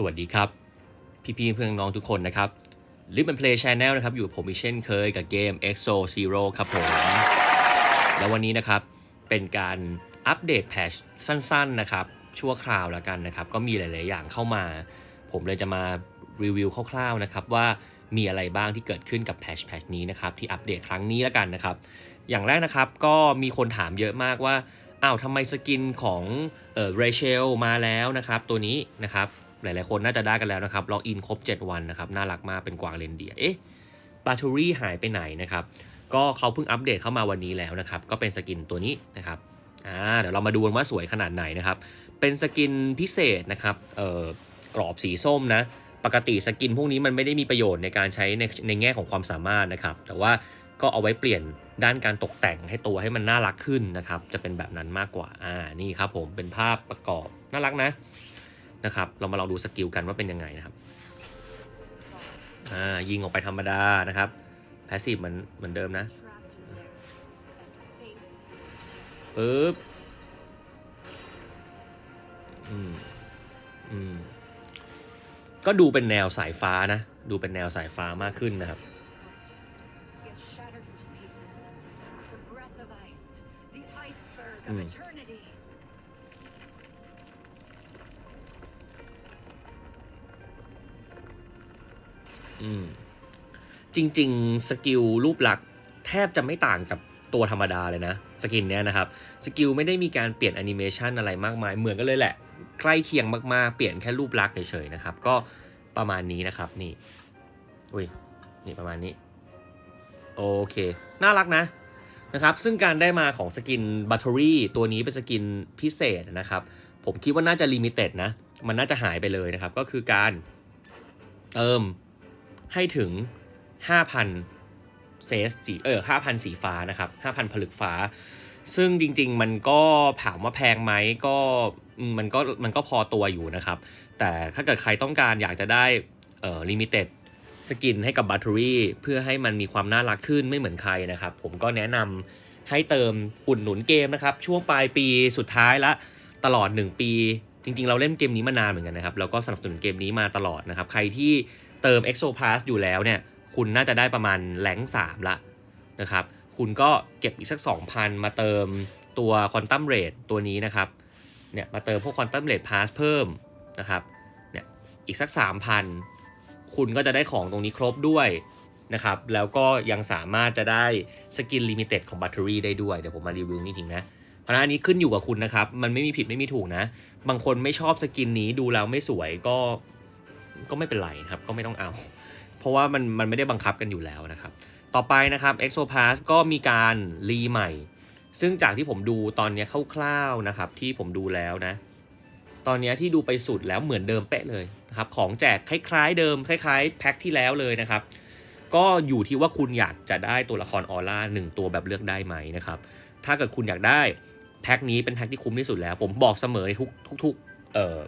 สวัสดีครับ พี่ๆเพื่อนน้องทุกคนนะครับลิฟต์เพลย์ชแนลนะครับ อยู่กับผมอีกเช่นเคยกับเกม EXO Zero ครับผม แล้ววันนี้นะครับ เป็นการอัปเดตแพชสั้นๆนะครับ ชั่วคราวแล้วกันนะครับ ก็มีหลาย ๆ อย่างเข้ามา ผมเลยจะมารีวิวคร่าว ๆ นะครับ ว่ามีอะไรบ้างที่เกิดขึ้นกับแพชแพชนี้นะครับ ที่อัปเดตครั้งนี้แล้วกันนะครับ อย่างแรกนะครับก็มีคนถามเยอะมากว่าอ้าวทำไมสกินของเรเชลมาแล้วนะครับ ตัวนี้นะครับ หลายๆคนน่าจะได้กันแล้วนะครับล็อกอินครบ 7 วันนะครับน่ารักมากเป็นกวางเรนเดียร์เอ๊ะบาทูรี่หายไปไหนนะครับก็เขาเพิ่งอัปเดตเข้ามาวันนี้แล้วนะครับก็เป็นสกินตัวนี้นะครับอ่าเดี๋ยวเรามาดูกันว่าสวยขนาดไหนนะครับเป็นสกินพิเศษนะครับเอ่อกรอบสีส้มนะปกติสกินพวกนี้มันไม่ได้มีประโยชน์ในการใช้ในในแง่ของความสามารถนะครับ แต่ว่าก็เอาไว้เปลี่ยนด้านการตกแต่งให้ตัวให้มันน่ารักขึ้นนะครับ จะเป็นแบบนั้นมากกว่า อ่า นี่ครับผม เป็นภาพประกอบ น่ารักนะ นะครับ เรามาลองดูสกิลกันว่าเป็นยังไงนะครับอ่ายิงออกไปธรรมดานะครับแพสซีฟเหมือนเหมือนเดิมนะปึ๊บอืมอืมก็ดูเป็นแนวสายฟ้านะ ดูเป็นแนวสายฟ้ามากขึ้นนะครับ Get shattered อืมจริง ๆ สกิลรูปลักษณ์แทบจะไม่ต่างกับตัวธรรมดาเลยนะ สกินเนี้ยนะครับ สกิลไม่ได้มีการเปลี่ยนแอนิเมชันอะไรมากมาย เหมือนกันเลยแหละ ใกล้เคียงมากๆ เปลี่ยนแค่รูปลักษณ์เฉยๆนะครับ ก็ประมาณนี้นะครับนี่อุ้ยนี่ประมาณนี้ โอเค น่ารักนะนะครับ ซึ่งการได้มาของสกินบัตเตอรี่ตัวนี้เป็นสกินพิเศษนะครับ ผมคิดว่าน่าจะลิมิเต็ดนะ มันน่าจะหายไปเลยนะครับ ก็คือการเติม ให้ถึง 5,000 เซสสีเออ5,000 สีฟ้านะครับ 5,000 ผลึกฟ้า ซึ่งจริง ๆ มันก็ถามว่าแพงไหมก็มันก็มันก็พอตัวอยู่นะครับ แต่ถ้าเกิดใครต้องการอยากจะได้เอ่อลิมิเต็ดสกินให้กับบัตเตอรี่เพื่อให้มันมีความน่ารักขึ้นไม่เหมือนใครนะครับ ผมก็แนะนำให้เติมอุดหนุนเกมนะครับ ช่วงปลายปีสุดท้ายละตลอด 1 ปี จริง ๆ เราเล่นเกมนี้มานานเหมือนกันนะครับ แล้วก็สนับสนุนเกมนี้มาตลอดนะครับ ใครที่ เติม Exo Pass อยู่แล้วเนี่ย คุณน่าจะได้ประมาณแรงสามละนะครับ คุณก็เก็บอีกสัก 2,000 มาเติมตัว Quantum Rate ตัวนี้นะครับ เนี่ยมาเติมพวก Quantum Rate Pass เพิ่มนะครับ เนี่ยอีกสัก 3,000 คุณก็จะได้ของตรงนี้ครบด้วยนะครับ แล้วก็ยังสามารถจะได้สกินลิมิเต็ดของแบตเตอรี่ได้ด้วย เดี๋ยวผมมารีวิวนี่ทิ้งนะเพราะนั้นอันนี้ขึ้นอยู่กับคุณนะครับ มันไม่มีผิดไม่มีถูกนะ บางคนไม่ชอบสกินนี้ดูแล้วไม่สวยก็ ก็ไม่เป็นไรครับ ก็ไม่ต้องเอา เพราะว่ามันมันไม่ได้บังคับกันอยู่แล้วนะครับ ต่อไปนะครับ EXO Pass ก็มีการรีใหม่ ซึ่งจากที่ผมดูตอนนี้คร่าวๆนะครับ ที่ผมดูแล้วนะ ตอนนี้ที่ดูไปสุดแล้วเหมือนเดิมเป๊ะเลยนะครับ ของแจกคล้ายๆเดิมคล้ายๆแพ็คที่แล้วเลยนะครับ ก็อยู่ที่ว่าคุณอยากจะได้ตัวละครออร่าหนึ่งตัวแบบเลือกได้ไหมนะครับ ถ้าเกิดคุณอยากได้แพ็คนี้เป็นแพ็คที่คุ้มที่สุดแล้ว ผมบอกเสมอในทุกทุกๆเอ่อ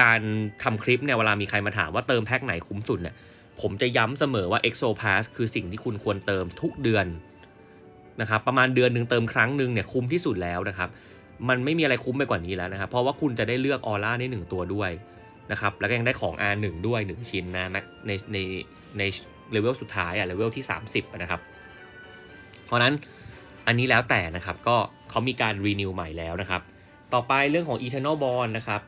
การทำคลิปเนี่ยเวลามีใครมาถามว่าเติมแพ็คไหนคุ้มสุดเนี่ยผมจะย้ำเสมอว่า EXO Pass คือสิ่งที่คุณควรเติมทุกเดือนนะครับประมาณเดือนหนึ่งเติมครั้งหนึ่งเนี่ยคุ้มที่สุดแล้วนะครับมันไม่มีอะไรคุ้มไปกว่านี้แล้วนะครับเพราะว่าคุณจะได้เลือกออร่าได้หนึ่งตัวด้วยนะครับแล้วก็ยังได้ของ R1 ด้วย 1 ชิ้นนะในในในเลเวลสุดท้ายอะเลเวลที่ 30นะครับเพราะนั้นอันนี้แล้วแต่นะครับก็เขามีการรีนิวใหม่แล้วนะครับ ต่อไปเรื่องของ Eternal Bond นะครับ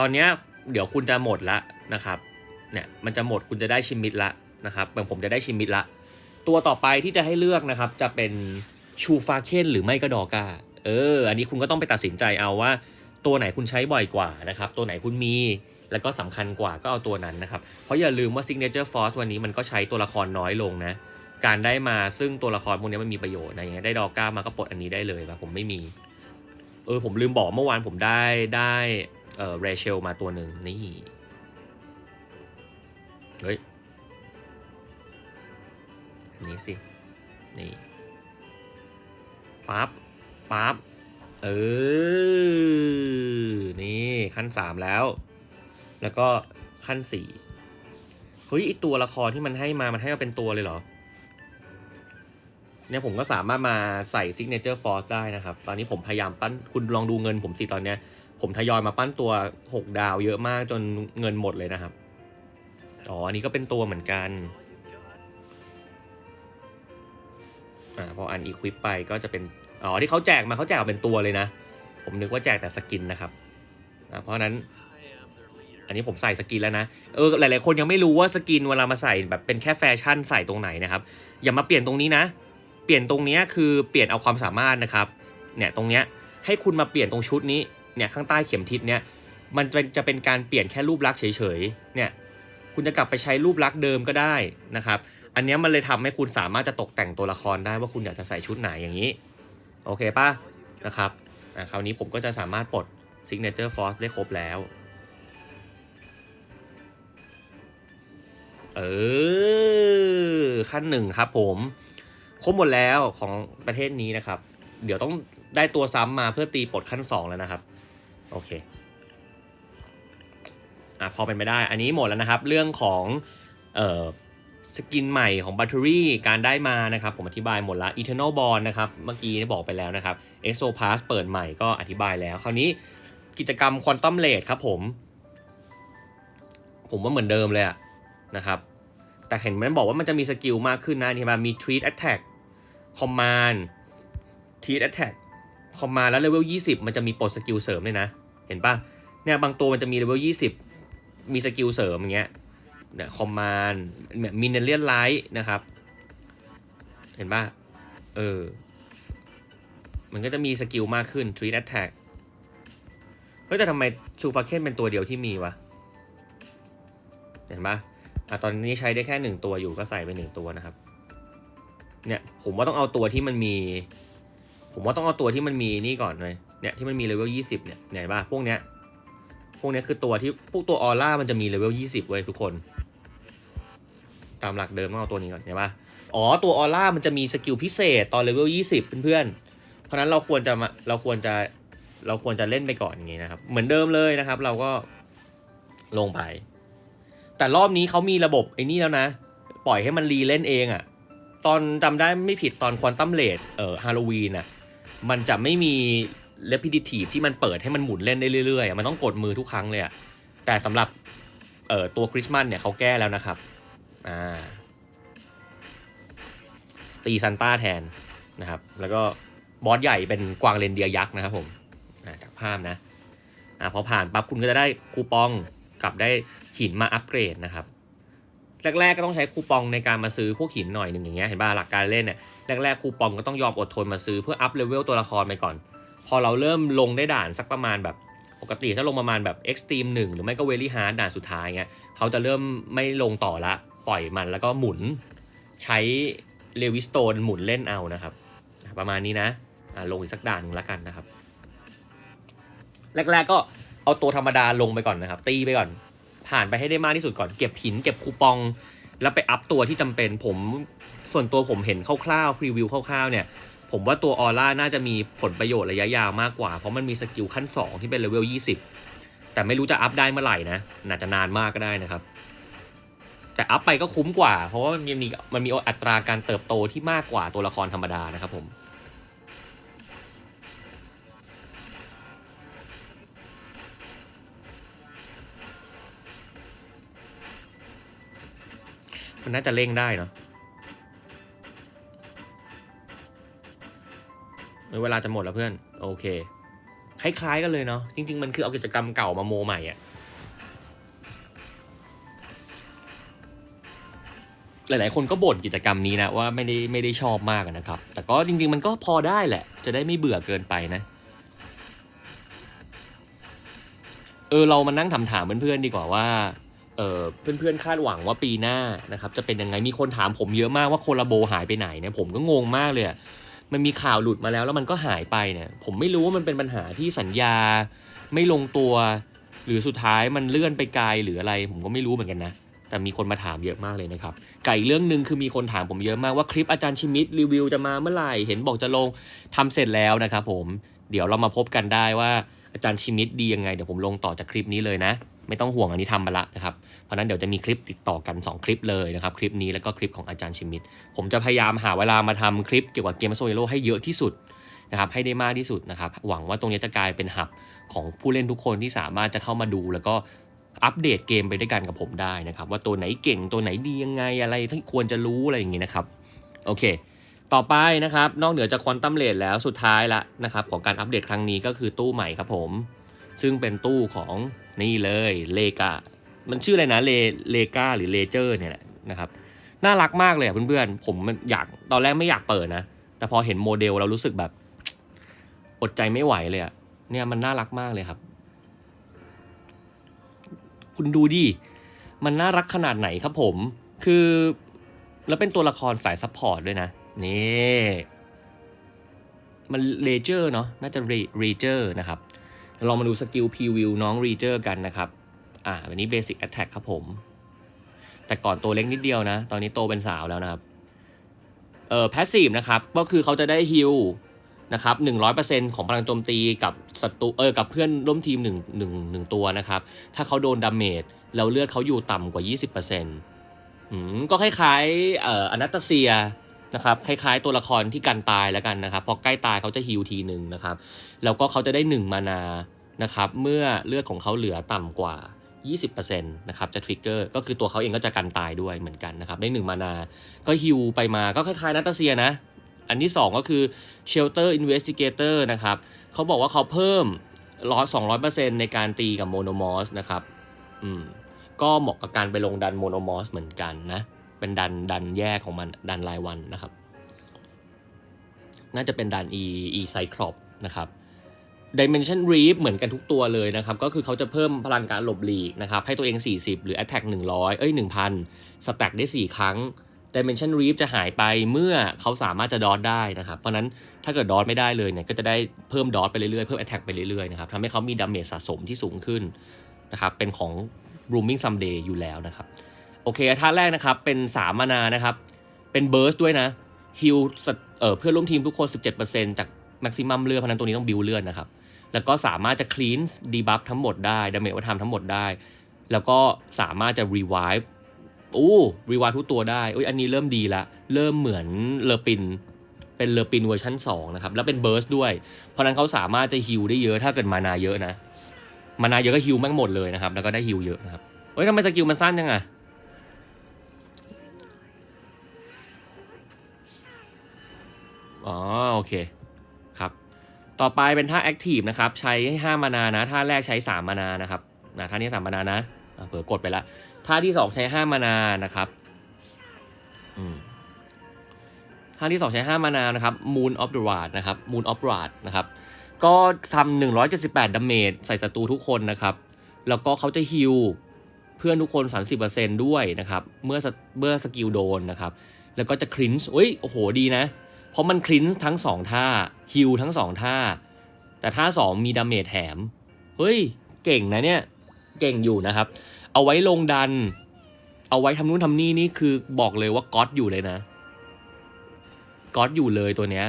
ตอนเนี้ยเดี๋ยวคุณจะหมดละนะครับเนี่ยมันจะหมดคุณจะได้ชิมิดละนะครับเหมือนผมจะได้ชิมิดละ ตัวต่อไปที่จะให้เลือกนะครับ จะเป็นชูฟาเคนหรือไม่ก็ดอกาเออ อันนี้คุณก็ต้องไปตัดสินใจเอาว่า ตัวไหนคุณใช้บ่อยกว่านะครับ ตัวไหนคุณมีแล้วก็สำคัญกว่าก็เอาตัวนั้นนะครับ เพราะอย่าลืมว่า Signature Force วันนี้มันก็ใช้ตัวละครน้อยลงนะ การได้มาซึ่งตัวละครพวกนี้มันมีประโยชน์นะอย่างเงี้ยได้ดอก้ามาก็ปลดอันนี้ได้เลยแบบผมไม่มี เออผมลืมบอกเมื่อวานผมได้ได้ เออเรเชลมาตัวหนึ่งนี่ เฮ้ย อันนี้สิ นี่ปั๊บปั๊บเออ นี่ขั้นสามแล้ว แล้วก็ขั้นสี่เฮ้ยไอตัวละครที่มันให้มา มันให้มาเป็นตัวเลยเหรอ เนี่ยผมก็สามารถมาใส่ Signature Force ได้นะครับ ตอนนี้ผมพยายามปั้น คุณลองดูเงินผมสิตอนเนี้ย ผมทยอยมาปั้นตัว 6 ดาวเยอะมากจนเงินหมดเลยนะครับ อ๋อ อันนี้ก็เป็นตัวเหมือนกัน อ่า พออันอีควิปไปก็จะเป็น อ๋อ ที่เขาแจกมาเขาแจกเป็นตัวเลยนะ ผมนึกว่าแจกแต่สกินนะครับ อ่า เพราะนั้น อันนี้ผมใส่สกินแล้วนะ เออ หลายๆ คนยังไม่รู้ว่าสกินเวลามาใส่แบบเป็นแค่แฟชั่นใส่ตรงไหนนะครับ อย่ามาเปลี่ยนตรงนี้นะ เปลี่ยนตรงนี้คือเปลี่ยนเอาความสามารถนะครับ เนี่ย ตรงเนี้ย ให้คุณมาเปลี่ยนตรงชุดนี้ เนี่ยข้างใต้เข็มทิศเนี่ยมันเป็นจะเป็นการเปลี่ยนแค่รูปลักษณ์เฉยๆเนี่ยคุณจะกลับไปใช้รูปลักษณ์เดิมก็ได้นะครับ อันนี้มันเลยทำให้คุณสามารถจะตกแต่งตัวละครได้ว่าคุณอยากจะใส่ชุดไหนอย่างนี้ โอเคป่ะนะครับอะคราวนี้ผมก็จะสามารถปลด Signature Force ได้ครบแล้ว เออ ขั้นหนึ่งครับผมครบหมดแล้วของประเทศนี้นะครับ เดี๋ยวต้องได้ตัวซ้ำมาเพื่อตีปลดขั้นสองแล้วนะครับ โอเคอะพอเป็นไปได้ อันนี้หมดแล้วนะครับ เรื่องของเอ่อสกินใหม่ของแบตเตอรี่การได้มานะครับ ผมอธิบายหมดละ Eternal Bond นะครับ เมื่อกี้บอกไปแล้วนะครับ Exo Pass เปิดใหม่ก็อธิบายแล้ว คราวนี้กิจกรรม Quantum Rate ครับผม ผมว่าเหมือนเดิมเลยอะนะครับ แต่เห็นมันบอกว่ามันจะมีสกิลมากขึ้นนะนี่มามี treat attack command treat attack command แล้วเลเวล20 มันจะมีปลดสกิลเสริมด้วยนะ เห็นปะเนี่ยบางตัวมันจะมีเลเวล20มีสกิลเสริมอย่างเงี้ยเนี่ย command แบบ mineral light นะครับ เห็นปะเออ มันก็จะมีสกิลมากขึ้น treat attack เฮ้ยแต่ทำไมชูฟาเคนเป็นตัวเดียวที่มีวะ เห็นปะอะตอนนี้ใช้ได้แค่หนึ่งตัวอยู่ก็ใส่ไปหนึ่งตัวนะครับ เนี่ยผมว่าต้องเอาตัวที่มันมี ผมว่าต้องเอาตัวที่มันมีนี่ก่อนเลย เนี่ยที่มันมีเลเวลยี่สิบเนี่ยเนี่ยเห็นปะพวกเนี้ยพวกเนี้ยคือตัวที่พวกตัวออร่ามันจะมีเลเวลยี่สิบเว้ยทุกคน ตามหลักเดิมต้องเอาตัวนี้ก่อนเห็นปะอ๋อตัวออร่ามันจะมีสกิลพิเศษตอนเลเวลยี่สิบเพื่อนๆ เพราะฉะนั้นเราควรจะมาเราควรจะเราควรจะเล่นไปก่อนอย่างงี้นะครับ เหมือนเดิมเลยนะครับ เราก็ลงไป แต่รอบนี้เขามีระบบไอ้นี่แล้วนะ ปล่อยให้มันรีเล่นเองอะ่ะตอนจำได้ไม่ผิดตอนควอนตัมเลดเอ่อฮาโลวีนอะมันจะไม่มี repetitive ที่มันเปิดให้มันหมุนเล่นได้เรื่อยๆ มันต้องกดมือทุกครั้งเลยอะแต่สำหรับเอ่อตัวคริสต์มาสเนี่ยเขาแก้แล้วนะครับอ่าตีซันต้าแทนนะครับ แล้วก็บอสใหญ่เป็นกวางเรนเดียร์ยักษ์นะครับผมจากภาพนะอ่าพอผ่านปั๊บคุณก็จะได้คูปองกับได้หินมาอัปเกรดนะครับ แรก ๆ ก็ต้องใช้คูปองในการมาซื้อพวกหินหน่อยหนึ่งอย่างเงี้ยเห็นป่ะหลักการเล่นเนี่ยแรกๆคูปองก็ต้องยอมอดทนมาซื้อเพื่ออัพเลเวลตัวละครไปก่อน พอเราเริ่มลงได้ด่านสักประมาณแบบปกติถ้าลงประมาณแบบ Extreme 1 หรือไม่ก็ Very Hard ด่านสุดท้ายเงี้ยเขาจะเริ่มไม่ลงต่อละ ปล่อยมันแล้วก็หมุนใช้เลวิสโตนหมุนเล่นเอานะครับ ประมาณนี้นะะลงอีกสักด่านหนึ่งแล้วกันนะครับ แรก ๆก็เอาตัวธรรมดาลงไปก่อนนะครับ ตีไปก่อน ผ่านไปให้ได้มากที่สุดก่อน เก็บหินเก็บคูปอง แล้วไปอัพตัวที่จำเป็นผมส่วนตัวผมเห็นคร่าวๆพรีวิวคร่าวๆเนี่ย ผมว่าตัวออร่าน่าจะมีผลประโยชน์ระยะยาวมากกว่า เพราะมันมีสกิลขั้น 2 ที่เป็นเลเวล 20 แต่ไม่รู้จะอัพได้เมื่อไหร่นะน่าจะนานมากก็ได้นะครับ แต่อัพไปก็คุ้มกว่า เพราะว่ามันมีมันมีอัตราการเติบโตที่มากกว่าตัวละครธรรมดานะครับผมมันน่าจะเร่งได้เนาะ เวลาจะหมดแล้วเพื่อน โอเค คล้ายๆกันเลยเนาะจริง ๆ มันคือเอากิจกรรมเก่ามาโมใหม่อะหลายๆ คนก็บ่นกิจกรรมนี้นะว่าไม่ได้ไม่ได้ชอบมากนะครับ แต่ก็จริง ๆ มันก็พอได้แหละ จะได้ไม่เบื่อเกินไปนะ เออเรามานั่งถามถามๆเพื่อนๆดีกว่าว่าเออเพื่อนๆคาดหวังว่าปีหน้านะครับจะเป็นยังไงมีคนถามผมเยอะมากว่าโคลาโบหายไปไหนเนี่ยผมก็งงมากเลย มันมีข่าวหลุดมาแล้วแล้วมันก็หายไปเนี่ย ผมไม่รู้ว่ามันเป็นปัญหาที่สัญญาไม่ลงตัว หรือสุดท้ายมันเลื่อนไปไกลหรืออะไร ผมก็ไม่รู้เหมือนกันนะ แต่มีคนมาถามเยอะมากเลยนะครับไก่เรื่องหนึ่งคือมีคนถามผมเยอะมากว่าคลิปอาจารย์ชิมิตรีวิวจะมาเมื่อไหร่เห็นบอกจะลงทำเสร็จแล้วนะครับผมเดี๋ยวเรามาพบกันได้ว่าอาจารย์ชิมิตดียังไงเดี๋ยวผมลงต่อจากคลิปนี้เลยนะ ไม่ต้องห่วงอันนี้ทำมาละนะครับ เพราะนั้นเดี๋ยวจะมีคลิปติดต่อกัน 2 คลิปเลยนะครับ คลิปนี้แล้วก็คลิปของอาจารย์ชิมิต ผมจะพยายามหาเวลามาทำคลิปเกี่ยวกับเกมโซโลให้เยอะที่สุดนะครับให้ได้มากที่สุดนะครับ หวังว่าตรงนี้จะกลายเป็นหับของผู้เล่นทุกคนที่สามารถจะเข้ามาดูแล้วก็อัปเดตเกมไปด้วยกันกับผมได้นะครับ ว่าตัวไหนเก่งตัวไหนดียังไงอะไรที่ควรจะรู้อะไรอย่างงี้นะครับโอเค ต่อไปนะครับ นอกเหนือจากควอนตัมเลทแล้วสุดท้ายละนะครับของการอัปเดตครั้งนี้ก็คือตู้ใหม่ครับผม ซึ่งเป็นตู้ของ นี่เลยเลกามันชื่ออะไรนะเลเลกาหรือเลเจอร์เนี่ยแหละนะครับน่ารักมากเลยเพื่อนๆ ผมมันอยากตอนแรกไม่อยากเปิดนะ แต่พอเห็นโมเดลเรารู้สึกแบบ อดใจไม่ไหวเลยอะเนี่ยมันน่ารักมากเลยครับ คุณดูดิ มันน่ารักขนาดไหนครับผม คือแล้วเป็นตัวละครสายซัพพอร์ตด้วยนะ นี่ มันเลเจอร์เนาะน่าจะเรเจอร์นะครับ ลองมาดูสกิลพรีวิวน้องรีเจอร์กันนะครับ อ่าวันนี้เบสิ c แอ t แทกครับผม แต่ก่อนตัวเล็กนิดเดียวนะ ตอนนี้โตเป็นสาวแล้วนะครับ เอ่อพาสซีฟนะครับ ก็คือเขาจะได้ฮิลนะครับหนึ่งร้อยเปอร์เซ็นของพลังโจมตีกับศัตรูเออกับเพื่อนร่วมทีมหนึ่งหนึ่งหนึ่งตัวนะครับ ถ้าเขาโดนดาเมจแล้วเลือดเขาอยู่ต่ำกว่า20%อืมก็คล้ายๆเอ่ออนาตาเซีย นะครับคล้ายๆตัวละครที่กันตายแล้วกันนะครับพอใกล้ตายเขาจะฮิลทีหนึ่งนะครับแล้วก็เขาจะได้1มานานะครับเมื่อเลือดของเขาเหลือต่ำกว่า 20%นะครับจะทริกเกอร์ก็คือตัวเขาเองก็จะกันตายด้วยเหมือนกันนะครับได้1มานา ก็ฮิวไปมาก็คล้ายๆนัตเซียนะ อันที่ 2 ก็คือ Shelter Investigator นะครับเขาบอกว่าเขาเพิ่มร้อยสองร้อยเปอร์เซ็นต์ในการตีกับโมโนมอสนะครับ อืม ก็เหมาะกับการไปลงดันโมโนมอสเหมือนกันนะ เป็นดันดันแยกของมันดันรายวันนะครับ น่าจะเป็นดัน E E cyclop นะครับ Dimension Reap เหมือนกันทุกตัวเลยนะครับ ก็คือเขาจะเพิ่มพลังการหลบหลีกนะครับ ให้ตัวเอง 40 หรือ Attack 100 เอ้ย 1,000 Stack ได้ 4 ครั้ง Dimension Reap จะหายไปเมื่อเขาสามารถจะดอทได้นะครับ เพราะฉะนั้นถ้าเกิดดอทไม่ได้เลยเนี่ยก็จะได้เพิ่มดอทไปเรื่อยๆ เพิ่ม Attack ไปเรื่อยๆนะครับทำให้เขามีดาเมจสะสมที่สูงขึ้นนะครับ เป็นของ Blooming Someday อยู่แล้วนะครับ โอเคท่าแรกนะครับ เป็น3มานานะครับ เป็นเบิร์สด้วยนะฮิลเเพื่อนร่วมทีมทุกคน 17%จากแม็กซิมัมเลือดเพราะนั้นตัวนี้ต้องบิวเลือดนะครับ แล้วก็สามารถจะคลีนดีบัฟทั้งหมดได้ดาเมจวัฒนธรรมทั้งหมดได้ แล้วก็สามารถจะรีไวฟ์อู้รีไวฟ์ทุกตัวได้อุ้ยอันนี้เริ่มดีละ เริ่มเหมือนเลอปิน เป็นเลอปินเวอร์ชัน2นะครับ แล้วเป็นเบิร์สด้วย เพราะฉะนั้นเขาสามารถจะฮิลได้เยอะถ้าเกิดมานาเยอะนะ มานาเยอะก็ฮิลแม่งหมดเลยนะครับ แล้วก็ได้ฮิลเยอะนะครับเฮ้ยทำไมสกิลมันสั้นจังอะ อ๋อโอเคครับต่อไปเป็นท่า Active นะครับใช้ให้5มานานะท่าแรกใช้ 3 มานานะครับนะท่านี้3มานานะเผื่อกดไปละท่าที่ 2 ใช้ 5 มานานะครับอืมท่าที่ 2 ใช้ 5 มานานะครับ Moon of the Rad นะครับ Moon of Rad นะครับก็ทำ178ดาเมจใส่ศัตรูทุกคนนะครับ แล้วก็เขาจะฮิลเพื่อนทุกคน 30%ด้วยนะครับ เมื่อเมื่อสกิลโดนนะครับ แล้วก็จะคลินส์อุ้ย โอ้โห ดีนะ เพราะมันคลินส์ทั้งสองท่าฮิลทั้งสองท่า แต่ท่าสองมีดาเมจแถม เฮ้ย เก่งนะเนี่ย เก่งอยู่นะครับ เอาไว้ลงดัน เอาไว้ทำนู่นทำนี่นี่คือบอกเลยว่าก๊อตอยู่เลยนะก๊อตอยู่เลยตัวเนี้ย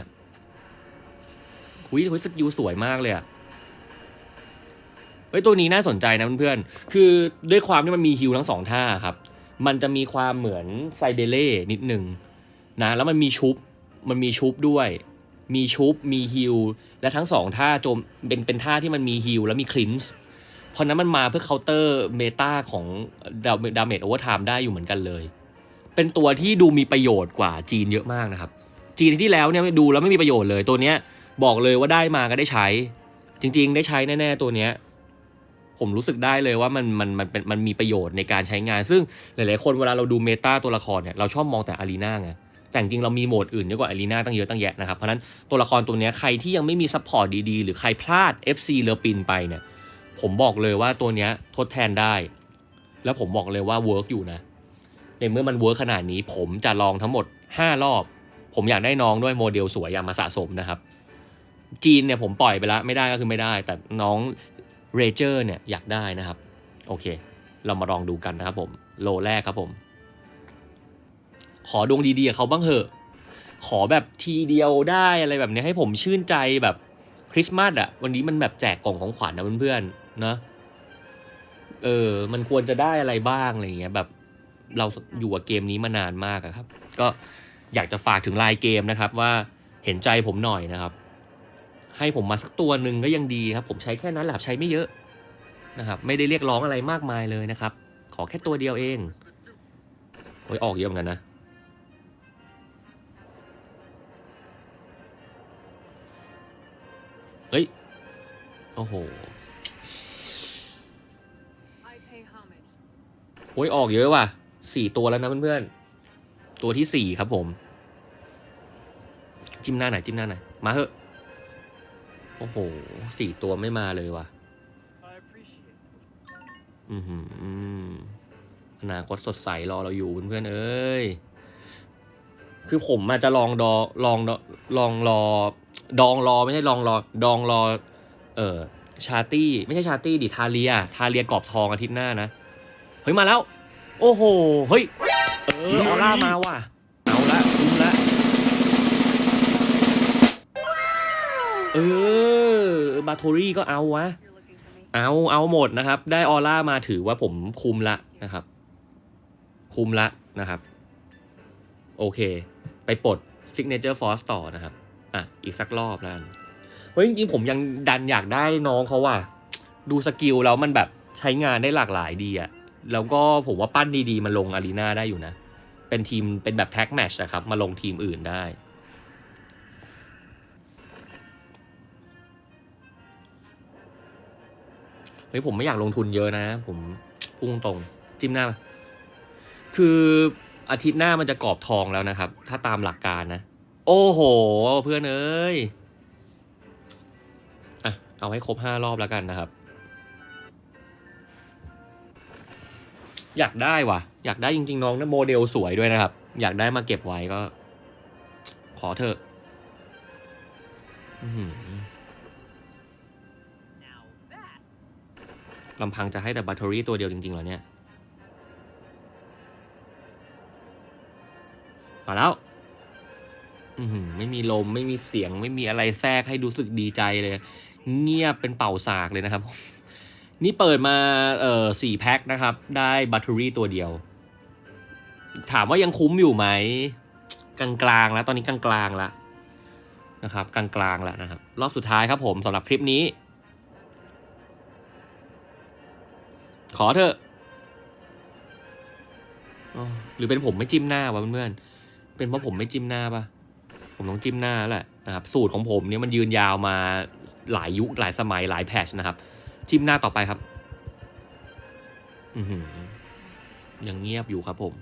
หุยหุยสกิลสวยมากเลยอะเฮ้ยตัวนี้น่าสนใจนะเพื่อนๆ คือด้วยความที่มันมีฮิลทั้งสองท่าครับ มันจะมีความเหมือนไซเบเล่นิดหนึ่งนะ แล้วมันมีชุบ มันมีชุบด้วย มีชุบมีฮิลและทั้งสองท่าโจมเป็นเป็นท่าที่มันมีฮิลแล้วมีคลินส์เพราะนั้นมันมาเพื่อเคาน์เตอร์เมตาของดาดาเมจโอเวอร์ไทม์ได้อยู่เหมือนกันเลย เป็นตัวที่ดูมีประโยชน์กว่าจีนเยอะมากนะครับ จีนที่แล้วเนี่ยดูแล้วไม่มีประโยชน์เลยตัวเนี้ยบอกเลยว่าได้มาก็ได้ใช้ จริง ๆ ได้ใช้แน่ๆตัวเนี้ยผมรู้สึกได้เลยว่ามันมันมันเป็นมันมีประโยชน์ในการใช้งาน ซึ่งหลายๆคนเวลาเราดูเมตาตัวละครเนี่ยเราชอบมองแต่อารีนาไง แต่จริงเรามีโหมดอื่นเยอะกว่าอารีนาตั้งเยอะตั้งแยะนะครับ เพราะนั้นตัวละครตัวนี้ใครที่ยังไม่มีซัพพอร์ตดีๆ หรือใครพลาด FC เลอปินไปเนี่ยผมบอกเลยว่าตัวนี้ทดแทนได้ แล้วผมบอกเลยว่าเวิร์กอยู่นะ ในเมื่อมันเวิร์กขนาดนี้ ผมจะลองทั้งหมด 5 รอบ ผมอยากได้น้องด้วยโมเดลสวยอยากมาสะสมนะครับ จีนเนี่ยผมปล่อยไปแล้วไม่ได้ก็คือไม่ได้ แต่น้องเรเจอร์เนี่ยอยากได้นะครับ โอเค เรามาลองดูกันนะครับผม โลแรกครับผม ขอดวงดีๆเขาบ้างเหอะ ขอแบบทีเดียวได้อะไรแบบนี้ให้ผมชื่นใจแบบคริสต์มาสอะวันนี้มันแบบแจกกล่องของขวัญนะเพื่อนๆนะเออ มันควรจะได้อะไรบ้างอะไรเงี้ยแบบเราอยู่กับเกมนี้มานานมากครับ ก็อยากจะฝากถึงลน์เกมนะครับ ว่าเห็นใจผมหน่อยนะครับ ให้ผมมาสักตัวหนึ่งก็ยังดีครับ ผมใช้แค่นั้นแหลับใช้ไม่เยอะนะครับ ไม่ได้เรียกร้องอะไรมากมายเลยนะครับ ขอแค่ตัวเดียวเองโอ้ยออกเยอะเหมือนกันนะ เฮ้ย โอ้โห โอ้ยออกเยอะว่ะสี่ตัวแล้วนะเพื่อนๆ ตัวที่สี่ครับผม จิ้มหน้าไหนอยจิ้มหน้าไหนอยมาเหอะ โอ้โหสี่ตัวไม่มาเลยว่ะ อือหืออนาคตสดใสรอเราอยู่เพื่อนๆเอ้ย คือผมมาจะลองดอลองดอลองรอ ดองรอไม่ใช่ลองรอ ดองรอ เออชาตี้ไม่ใช่ชาตี้ดิทาเลีย ทาเลียกรอบทองอาทิตย์หน้านะ เฮ้ยมาแล้ว โอ้โห เฮ้ย เออออร่ามาว่ะ เอาละคุ้มละเออบาโทรี่ก็เอาวะ เอาเอาหมดนะครับ ได้ออร่ามาถือว่าผมคุมละนะครับ คุมละนะครับ โอเค ไปปลด Signature Force ต่อนะครับ อะอีกสักรอบแล้วกันเฮ้ยจริงๆผมยังดันอยากได้น้องเขาว่ะดูสกิลแล้วมันแบบใช้งานได้หลากหลายดีอะแล้วก็ผมว่าปั้นดีๆ มาลงอารีนาได้อยู่นะ เป็นทีมเป็นแบบแท็กแมชนะครับ มาลงทีมอื่นได้ เฮ้ยผมไม่อยากลงทุนเยอะนะ ผมพุ่งตรงจิ้มหน้า คืออาทิตย์หน้ามันจะกรอบทองแล้วนะครับ ถ้าตามหลักการนะ อ้โห เพื่อนเอ้ย อะ เอาให้ครบห้ารอบแล้วกันนะครับ อยากได้วะอยากได้จริง ๆ น้องนะโมเดลสวยด้วยนะครับ อยากได้มาเก็บไว้ก็ ขอเถอะลำพังจะให้แต่บัตเตอรี่ตัวเดียวจริงๆเหรอเนี่ย มาแล้ว อืไม่มีลมไม่มีเสียงไม่มีอะไรแทรกให้รู้สึกดีใจเลย เงียบเป็นเป่าสากเลยนะครับ นี่เปิดมาเอ่อสี่แพ็คนะครับ ได้บัตเตอรี่ตัวเดียว ถามว่ายังคุ้มอยู่ไหมกลางๆแล้วตอนนี้กลางๆแล้วนะครับ กลางๆแล้วนะครับ รอบสุดท้ายครับผมสำหรับคลิปนี้ ขอเถอะหรือเป็นผมไม่จิ้มหน้าวะเพื่อนๆเป็นเพราะผมไม่จิ้มหน้าปะ ผมต้องจิ้มหน้าแหละนะครับสูตรของผมเนี่ยมันยืนยาวมาหลายยุคหลายสมัยหลายแพชนะครับ จิ้มหน้าต่อไปครับอือยังเงียบอยู่ครับผม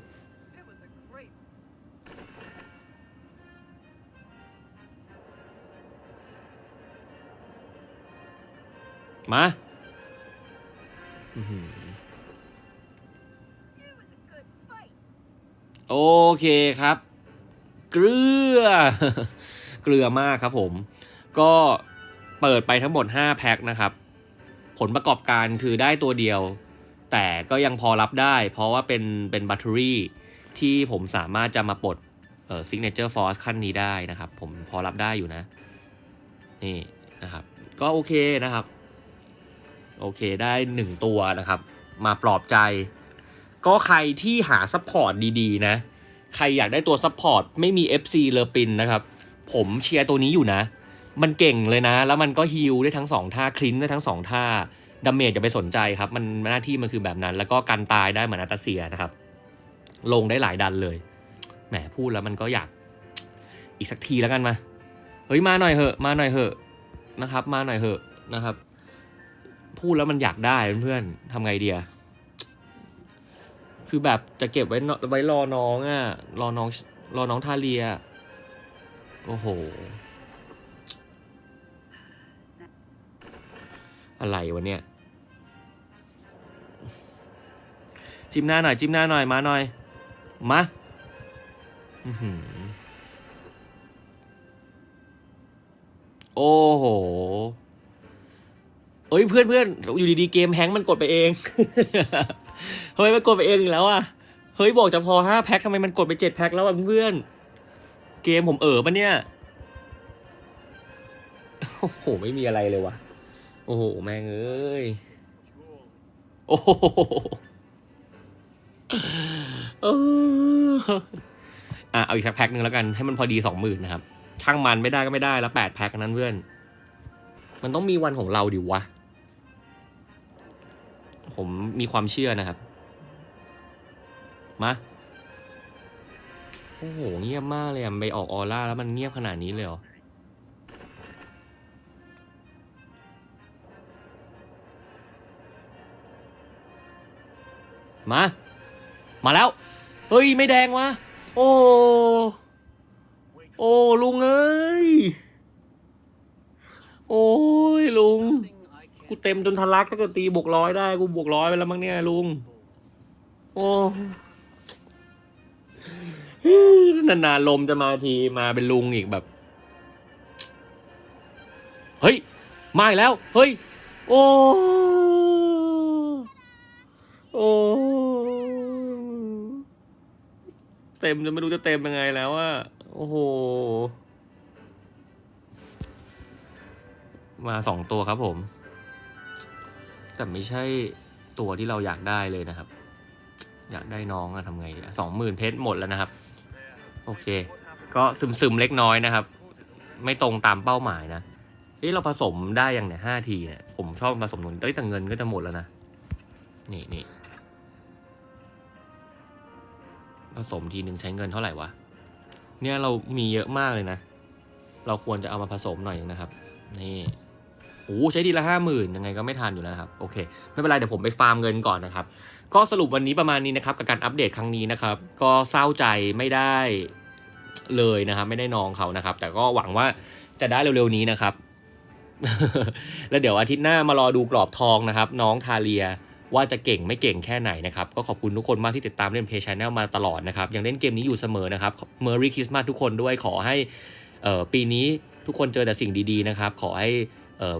มาโอเคครับ เกลือ เกลือมากครับผม ก็เปิดไปทั้งหมด 5 แพ็คนะครับ ผลประกอบการคือได้ตัวเดียว แต่ก็ยังพอรับได้ เพราะว่าเป็นเป็นแบตเตอรี่ที่ผมสามารถจะมาปลดเอ่อ signature force ขั้นนี้ได้นะครับ ผมพอรับได้อยู่นะ นี่นะครับ ก็โอเคนะครับ โอเคได้หนึ่งตัวนะครับ มาปลอบใจ ก็ใครที่หาซัพพอร์ตดี ๆ นะ ใครอยากได้ตัวซัพพอร์ตไม่มี FC เลอปินนะครับ ผมเชียร์ตัวนี้อยู่นะ มันเก่งเลยนะ แล้วมันก็ฮิลได้ทั้งสองท่าคลินได้ทั้งสองท่าดาเมจจะไปสนใจครับ มันหน้าที่มันคือแบบนั้น แล้วก็การตายได้เหมือนอาตาเซียนะครับ ลงได้หลายดันเลย แหมพูดแล้วมันก็อยากอีกสักทีแล้วกันมา เฮ้ยมาหน่อยเหอะ มาหน่อยเหอะนะครับ มาหน่อยเหอะนะครับ พูดแล้วมันอยากได้เพื่อนๆทำไงเดีย คือแบบจะเก็บไว้ไว้รอน้องอะ รอน้องรอน้องทาเลีย โอ้โห อะไรวะเนี่ย จิ้มหน้าหน่อย จิ้มหน้าหน่อย มาหน่อย มาโอ้โห เอ้ยเพื่อนเพื่อนอยู่ดีๆเกมแฮงก์มันกดไปเอง เฮ้ยมันกดไปเองอีกแล้วอะ เฮ้ยบอกจะพอห้าแพ็คทำไมมันกดไปเจ็ดแพ็คแล้วอะเพื่อนเกมผมเออปะเนี่ย โอ้โหไม่มีอะไรเลยวะโอ้โหแม่งเอ้ย โอ้โหเอออะเอาอีกสักแพ็คหนึ่งแล้วกันให้มันพอดีสองหมื่นนะครับช่างมันไม่ได้ก็ไม่ได้แล้วแปดแพ็คนั้นเพื่อน มันต้องมีวันของเราดิวะ ผมมีความเชื่อนะครับ มา โอ้โห เงียบมากเลยอะไปออกออร่าแล้วมันเงียบขนาดนี้เลยเหรอ มา มาแล้ว เฮ้ย ไม่แดงวะ โอ้ โอ้ ลุงเอ้ย โอ้ย ลุง Nothing กูเต็มจนทะลักถ้าเกิดตีบวกร้อยได้กูบวกร้อยไปแล้วมั้งเนี่ยลุง โอ้นานๆลมจะมาทีมาเป็นลุงอีกแบบ เฮ้ย มาอีกแล้ว เฮ้ย โอ้โอ้เต็มจนไม่รู้จะเต็มยังไงแล้วอะโอ้โห มาสองตัวครับผม แต่ไม่ใช่ตัวที่เราอยากได้เลยนะครับ อยากได้น้องอะทำไงสองหมื่นเพชรหมดแล้วนะครับ โอเค ก็ซึมซึมๆเล็กน้อยนะครับ ไม่ตรงตามเป้าหมายนะเอ้เราผสมได้อยังเนี่ยห้าทีเนี่ยผมชอบผสมหนุนแต่เงินก็จะหมดแล้วนะ นี่นี่ผสมทีหนึ่งใช้เงินเท่าไหร่วะ เนี่ยเรามีเยอะมากเลยนะ เราควรจะเอามาผสมหน่อยนะครับ นี่ หใช้ดีละห้าหมื่นยังไงก็ไม่ทันอยู่แล้วครับโอเค ไม่เป็นไรเดี๋ยวผมไปฟาร์มเงินก่อนนะครับ ก็สรุปวันนี้ประมาณนี้นะครับกับการอัปเดตครั้งนี้นะครับ ก็เศร้าใจไม่ได้เลยนะครับ ไม่ได้น้องเขานะครับ แต่ก็หวังว่าจะได้เร็วๆนี้นะครับ แล้วเดี๋ยวอาทิตย์หน้ามารอดูกรอบทองนะครับ น้องทาเลียว่าจะเก่งไม่เก่งแค่ไหนนะครับ ก็ขอบคุณทุกคนมากที่ติดตามเล่นเพย์ชแนลมาตลอดนะครับ ยังเล่นเกมนี้อยู่เสมอนะครับเมอร์รี่คริสต์มาสทุกคนด้วยขอให้ปีนี้ทุกคนเจอแต่สิ่งดีๆนะครับ ขอให้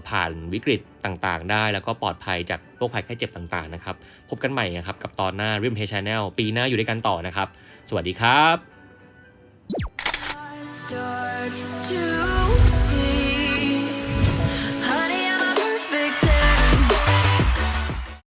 ผ่านวิกฤตต่างๆ ได้ แล้วก็ปลอดภัยจากโรคภัยไข้เจ็บต่างๆนะครับ พบกันใหม่นะครับกับตอนหน้า Rim Pay Channel ปีหน้าอยู่ด้วยกันต่อนะครับ สวัสดีครับ start to